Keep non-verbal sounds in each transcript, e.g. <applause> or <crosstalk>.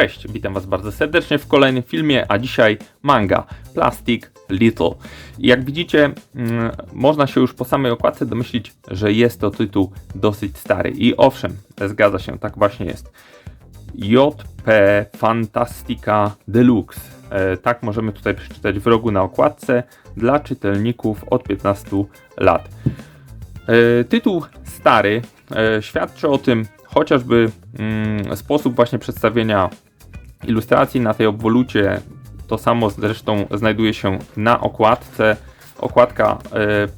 Cześć, witam Was bardzo serdecznie w kolejnym filmie, a dzisiaj manga Plastic Little. Jak widzicie, mm, można się już po samej okładce domyślić, że jest to tytuł dosyć stary. I owszem, zgadza się, tak właśnie jest. JP Fantastica Deluxe. E, tak możemy tutaj przeczytać w rogu na okładce dla czytelników od 15 lat. E, Tytuł stary e, świadczy o tym chociażby mm, sposób właśnie przedstawienia ilustracji na tej obwolucie. To samo zresztą znajduje się na okładce. Okładka e,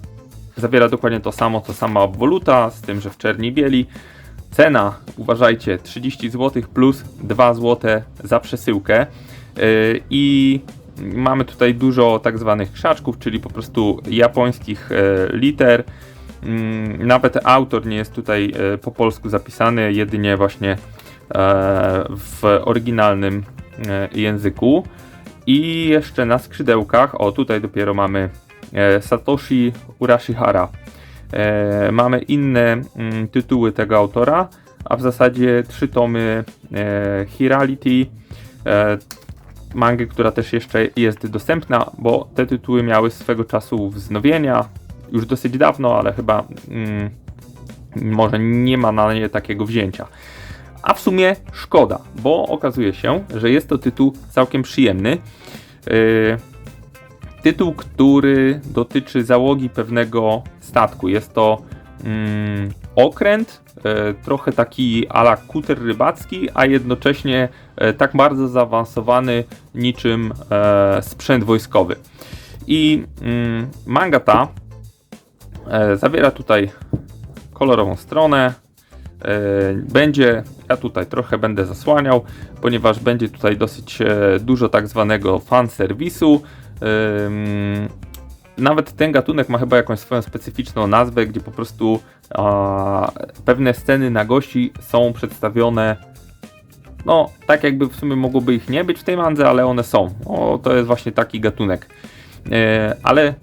zawiera dokładnie to samo, co sama obwoluta, z tym, że w czerni bieli. Cena, uważajcie, 30 zł plus 2 zł za przesyłkę. E, I mamy tutaj dużo tak zwanych krzaczków, czyli po prostu japońskich e, liter. Mm, Nawet autor nie jest tutaj po polsku zapisany, jedynie właśnie w oryginalnym e, języku. I jeszcze na skrzydełkach, o tutaj dopiero mamy e, Satoshi Urashihara. E, Mamy inne mm, tytuły tego autora, a w zasadzie trzy tomy Hirality, mangy, która też jeszcze jest dostępna, bo te tytuły miały swego czasu wznowienia, już dosyć dawno, ale chyba mm, może nie ma na nie takiego wzięcia. A w sumie szkoda, bo okazuje się, że jest to tytuł całkiem przyjemny. Yy, tytuł, który dotyczy załogi pewnego statku. Jest to mm, okręt, e, trochę taki ala kuter rybacki, a jednocześnie e, tak bardzo zaawansowany niczym e, sprzęt wojskowy. I mm, manga ta e, zawiera tutaj kolorową stronę. E, będzie, ja tutaj trochę będę zasłaniał, ponieważ będzie tutaj dosyć e, dużo tak zwanego fanserwisu. Ym, nawet ten gatunek ma chyba jakąś swoją specyficzną nazwę, gdzie po prostu pewne sceny na gości są przedstawione no, tak jakby w sumie mogłoby ich nie być w tej mandze, ale one są. O, to jest właśnie taki gatunek. E, ale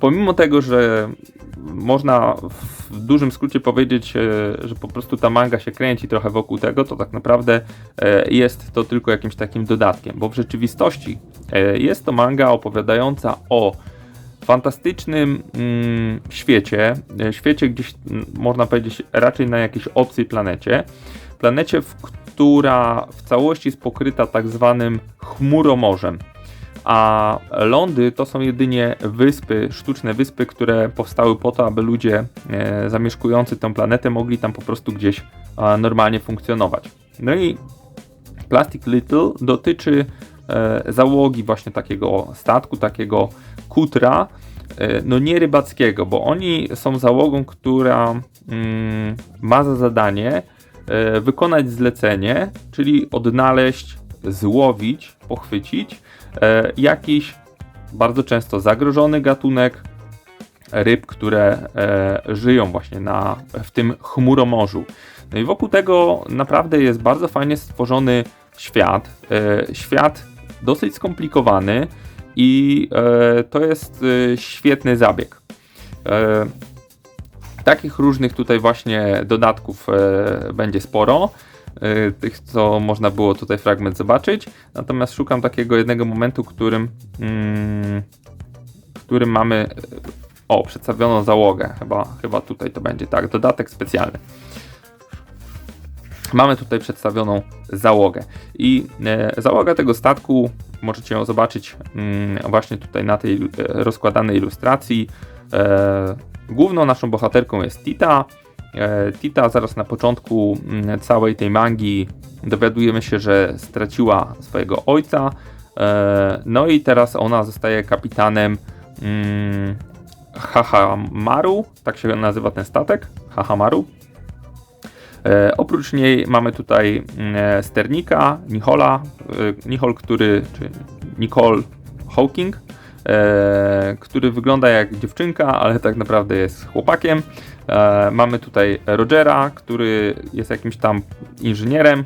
pomimo tego, że można w dużym skrócie powiedzieć, e, że po prostu ta manga się kręci trochę wokół tego, to tak naprawdę e, jest to tylko jakimś takim dodatkiem, bo w rzeczywistości e, jest to manga opowiadająca o fantastycznym mm, świecie, świecie gdzieś można powiedzieć raczej na jakiejś obcej planecie, planecie, w która w całości jest pokryta tak zwanym chmuromorzem a lądy to są jedynie wyspy, sztuczne wyspy, które powstały po to, aby ludzie e, zamieszkujący tę planetę mogli tam po prostu gdzieś normalnie funkcjonować. No i Plastic Little dotyczy e, załogi właśnie takiego statku, takiego kutra, e, no nie rybackiego, bo oni są załogą, która mm, ma za zadanie wykonać zlecenie, czyli odnaleźć, złowić, pochwycić e, jakiś bardzo często zagrożony gatunek ryb, które e, żyją właśnie na, w tym chmuromorzu. No i wokół tego naprawdę jest bardzo fajnie stworzony świat. E, świat dosyć skomplikowany i to jest świetny zabieg. Takich różnych tutaj właśnie dodatków będzie sporo tych, co można było tutaj fragment zobaczyć. Natomiast szukam takiego jednego momentu, którym, mm, którym mamy e, o, przedstawioną załogę. Chyba, chyba tutaj to będzie tak, dodatek specjalny. Mamy tutaj przedstawioną załogę. I e, załoga tego statku możecie ją zobaczyć mm, właśnie tutaj na tej e, rozkładanej ilustracji. E, główną naszą bohaterką jest Tita. E, Tita zaraz na początku mm, całej tej mangi dowiadujemy się, że straciła swojego ojca. E, no i teraz ona zostaje kapitanem mm, Hahamaru, tak się nazywa ten statek, Hahamaru. E, oprócz niej mamy tutaj mm, sternika, Nichola, Nichol, który, czy Nicole Hawking, e, który wygląda jak dziewczynka, ale tak naprawdę jest chłopakiem. E, mamy tutaj Rogera, który jest jakimś tam inżynierem.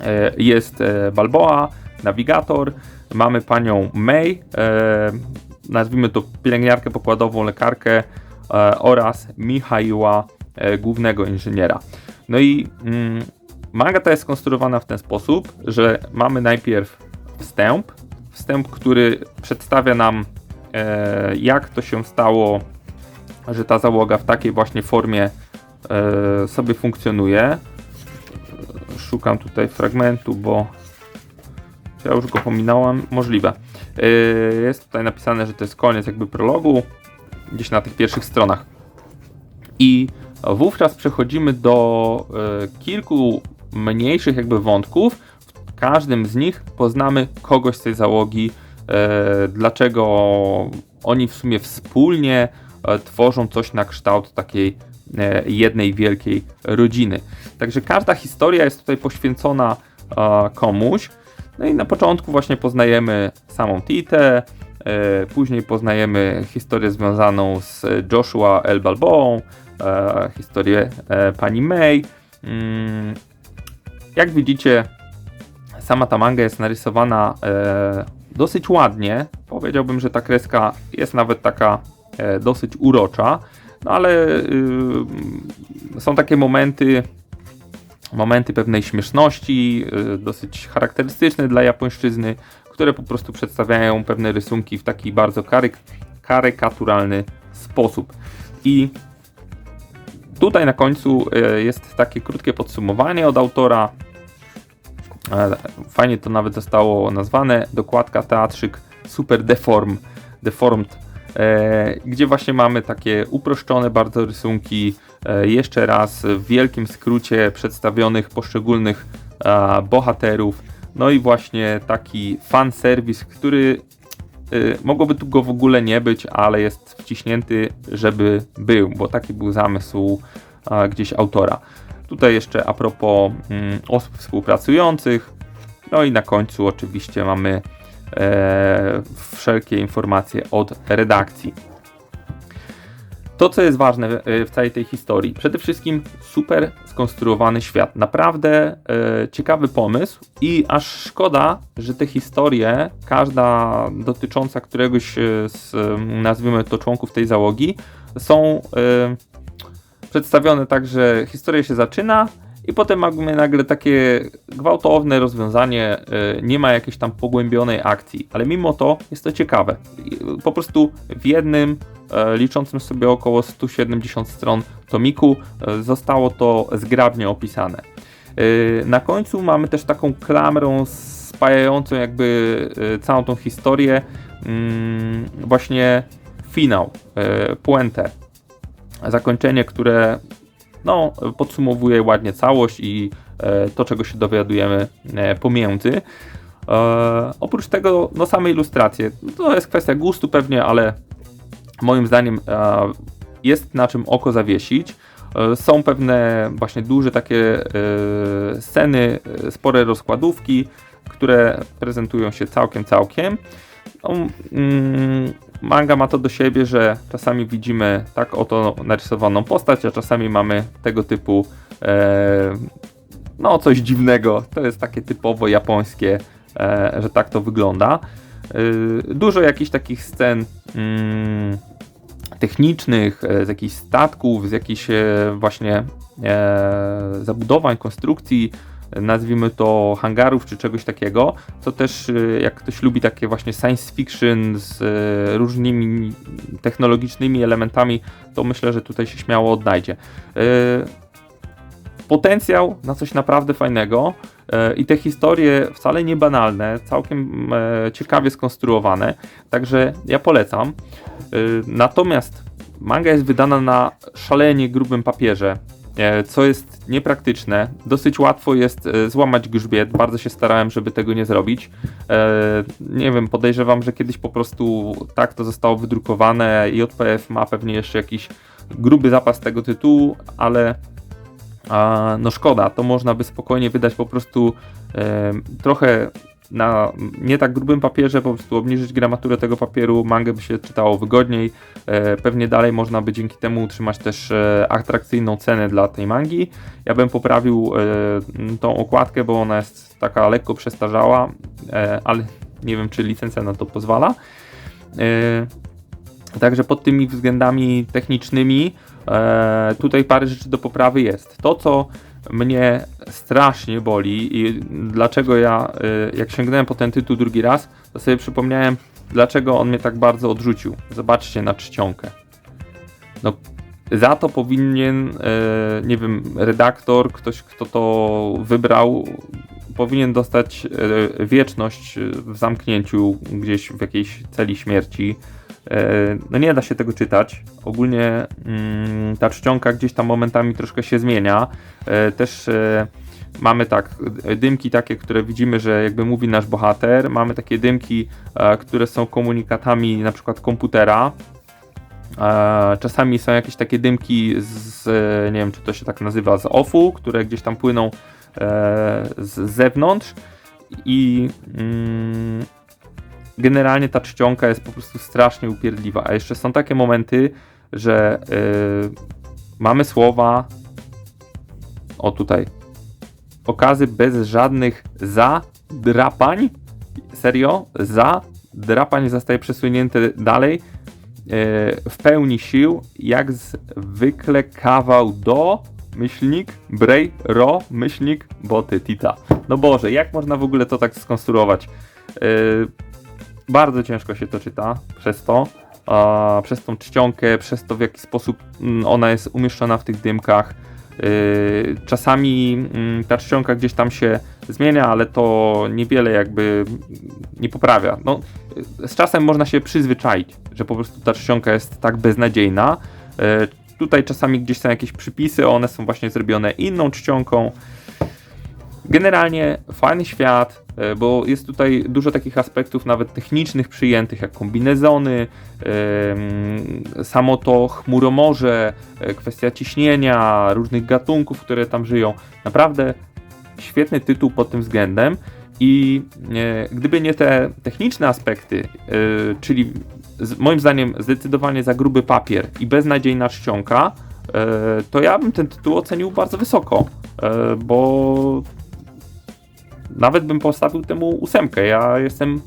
E, jest e, Balboa, nawigator. Mamy panią May, e, nazwijmy to pielęgniarkę pokładową, lekarkę e, oraz Michaiła, e, głównego inżyniera. No i mm, Manga ta jest skonstruowana w ten sposób, że mamy najpierw wstęp, wstęp, który przedstawia nam e, jak to się stało, że ta załoga w takiej właśnie formie e, sobie funkcjonuje. Szukam tutaj fragmentu, bo ja już go pominąłem, możliwe. E, jest tutaj napisane, że to jest koniec jakby prologu, gdzieś na tych pierwszych stronach. I wówczas przechodzimy do e, kilku mniejszych jakby wątków. Każdym z nich poznamy kogoś z tej załogi, e, dlaczego oni w sumie wspólnie e, tworzą coś na kształt takiej e, jednej wielkiej rodziny. Także każda historia jest tutaj poświęcona komuś. No i na początku właśnie poznajemy samą Titę, później poznajemy historię związaną z Joshua L. Balboą, historię pani May. Mm, jak widzicie, sama ta manga jest narysowana e, dosyć ładnie. Powiedziałbym, że ta kreska jest nawet taka e, dosyć urocza, no ale y, są takie momenty, momenty pewnej śmieszności, y, dosyć charakterystyczne dla japońszczyzny, które po prostu przedstawiają pewne rysunki w taki bardzo karyk karykaturalny sposób. I tutaj na końcu y, jest takie krótkie podsumowanie od autora. E, Fajnie to nawet zostało nazwane. Dokładka teatrzyk Super Deform, Deformed, e, gdzie właśnie mamy takie uproszczone bardzo rysunki. E, jeszcze raz w wielkim skrócie przedstawionych poszczególnych bohaterów. No i właśnie taki fan serwis, który mogłoby tu go w ogóle nie być, ale jest wciśnięty, żeby był, bo taki był zamysł gdzieś autora. Tutaj jeszcze a propos mm, osób współpracujących. No i na końcu oczywiście mamy e, wszelkie informacje od redakcji. To, co jest ważne e, w całej tej historii, przede wszystkim super skonstruowany świat. Naprawdę e, ciekawy pomysł i aż szkoda, że te historie, każda dotycząca któregoś e, z, e, nazwijmy to, członków tej załogi, są e, przedstawione tak, że historia się zaczyna i potem mamy nagle takie gwałtowne rozwiązanie, e, nie ma jakiejś tam pogłębionej akcji, ale mimo to jest to ciekawe. I Po prostu w jednym, e, liczącym sobie około 170 stron tomiku, e, zostało to zgrabnie opisane. E, Na końcu mamy też taką klamrą spajającą jakby e, całą tą historię, mm, właśnie finał, e, puentę zakończenie, które no, podsumowuje ładnie całość i e, to, czego się dowiadujemy e, pomiędzy. E, oprócz tego, no same ilustracje. To jest kwestia gustu pewnie, ale moim zdaniem jest na czym oko zawiesić. Są pewne właśnie duże takie sceny, spore rozkładówki, które prezentują się całkiem, całkiem. Manga ma to do siebie, że czasami widzimy tak oto narysowaną postać, a czasami mamy tego typu e, no coś dziwnego. To jest takie typowo japońskie, e, że tak to wygląda. E, dużo jakichś takich scen mm, technicznych, e, z jakichś statków, z jakichś e, właśnie e, zabudowań, konstrukcji, nazwijmy to hangarów czy czegoś takiego, co też y, jak ktoś lubi takie właśnie science fiction z y, różnymi technologicznymi elementami, to myślę, że tutaj się śmiało odnajdzie. Y, Potencjał na coś naprawdę fajnego i te historie wcale nie banalne, całkiem ciekawie skonstruowane, także ja polecam. Natomiast manga jest wydana na szalenie grubym papierze, co jest niepraktyczne. Dosyć łatwo jest e, złamać grzbiet. Bardzo się starałem, żeby tego nie zrobić. E, Nie wiem, podejrzewam, że kiedyś po prostu tak to zostało wydrukowane. JPF ma pewnie jeszcze jakiś gruby zapas tego tytułu, ale no szkoda. To można by spokojnie wydać po prostu e, trochę na nie tak grubym papierze, po prostu obniżyć gramaturę tego papieru, mangę by się czytało wygodniej. E, pewnie dalej można by dzięki temu utrzymać też e, atrakcyjną cenę dla tej mangi. Ja bym poprawił e, tą okładkę, bo ona jest taka lekko przestarzała, ale <laughs> nie wiem, czy licencja na to pozwala. Także pod tymi względami technicznymi tutaj parę rzeczy do poprawy jest. To, co mnie strasznie boli i dlaczego ja, y, jak sięgnąłem po ten tytuł drugi raz, to sobie przypomniałem, dlaczego on mnie tak bardzo odrzucił. Zobaczcie na czcionkę. No, za to powinien, e, nie wiem, redaktor, ktoś, kto to wybrał, powinien dostać e, wieczność w zamknięciu gdzieś w jakiejś celi śmierci. E, No nie da się tego czytać. Ogólnie mm, ta czcionka gdzieś tam momentami troszkę się zmienia. E, Też e, mamy tak, dymki takie, które widzimy, że jakby mówi nasz bohater. Mamy takie dymki, które są komunikatami na przykład komputera. Czasami są jakieś takie dymki z, nie wiem czy to się tak nazywa, z offu, które gdzieś tam płyną z zewnątrz i mm, generalnie ta czcionka jest po prostu strasznie upierdliwa. A jeszcze są takie momenty, że e, mamy słowa o tutaj okazy bez żadnych zadrapań serio, zadrapań zostaje przesunięte dalej e, w pełni sił, jak zwykle kawał do myślnik, brej, ro, myślnik, boty, tita. No Boże, jak można w ogóle to tak skonstruować? E, bardzo ciężko się to czyta przez to, a, przez tą czcionkę, przez to w jaki sposób mm, ona jest umieszczona w tych dymkach. Yy, Czasami mm, ta czcionka gdzieś tam się zmienia, ale to niewiele jakby nie poprawia. No, z czasem można się przyzwyczaić, że po prostu ta czcionka jest tak beznadziejna. Yy, Tutaj czasami gdzieś są jakieś przypisy, one są właśnie zrobione inną czcionką. Generalnie fajny świat, e, bo jest tutaj dużo takich aspektów nawet technicznych przyjętych, jak kombinezony, samo to chmuromorze, e, kwestia ciśnienia, różnych gatunków, które tam żyją. Naprawdę świetny tytuł pod tym względem i e, gdyby nie te techniczne aspekty, czyli moim zdaniem zdecydowanie za gruby papier i beznadziejna czcionka, to ja bym ten tytuł ocenił bardzo wysoko, bo nawet bym postawił temu ósemkę. Ja jestem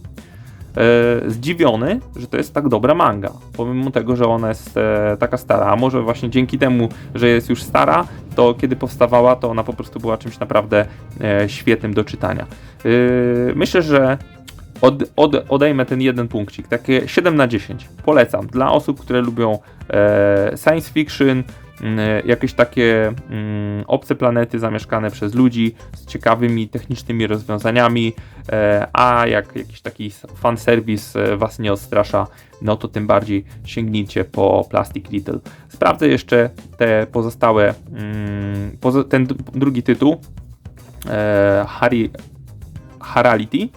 e, zdziwiony, że to jest tak dobra manga. Pomimo tego, że ona jest e, taka stara, a może właśnie dzięki temu, że jest już stara, to kiedy powstawała, to ona po prostu była czymś naprawdę e, świetnym do czytania. E, myślę, że od, od, odejmę ten jeden punkcik, takie 7 na 10. Polecam dla osób, które lubią e, science fiction, jakieś takie mm, obce planety zamieszkane przez ludzi z ciekawymi technicznymi rozwiązaniami, e, a jak jakiś taki fanserwis e, was nie odstrasza, no to tym bardziej sięgnijcie po Plastic Little. Sprawdzę jeszcze te pozostałe, mm, ten drugi tytuł, e, Harry, Harality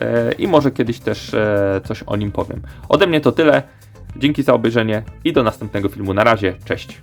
e, i może kiedyś też e, coś o nim powiem. Ode mnie to tyle. Dzięki za obejrzenie i do następnego filmu. Na razie, cześć.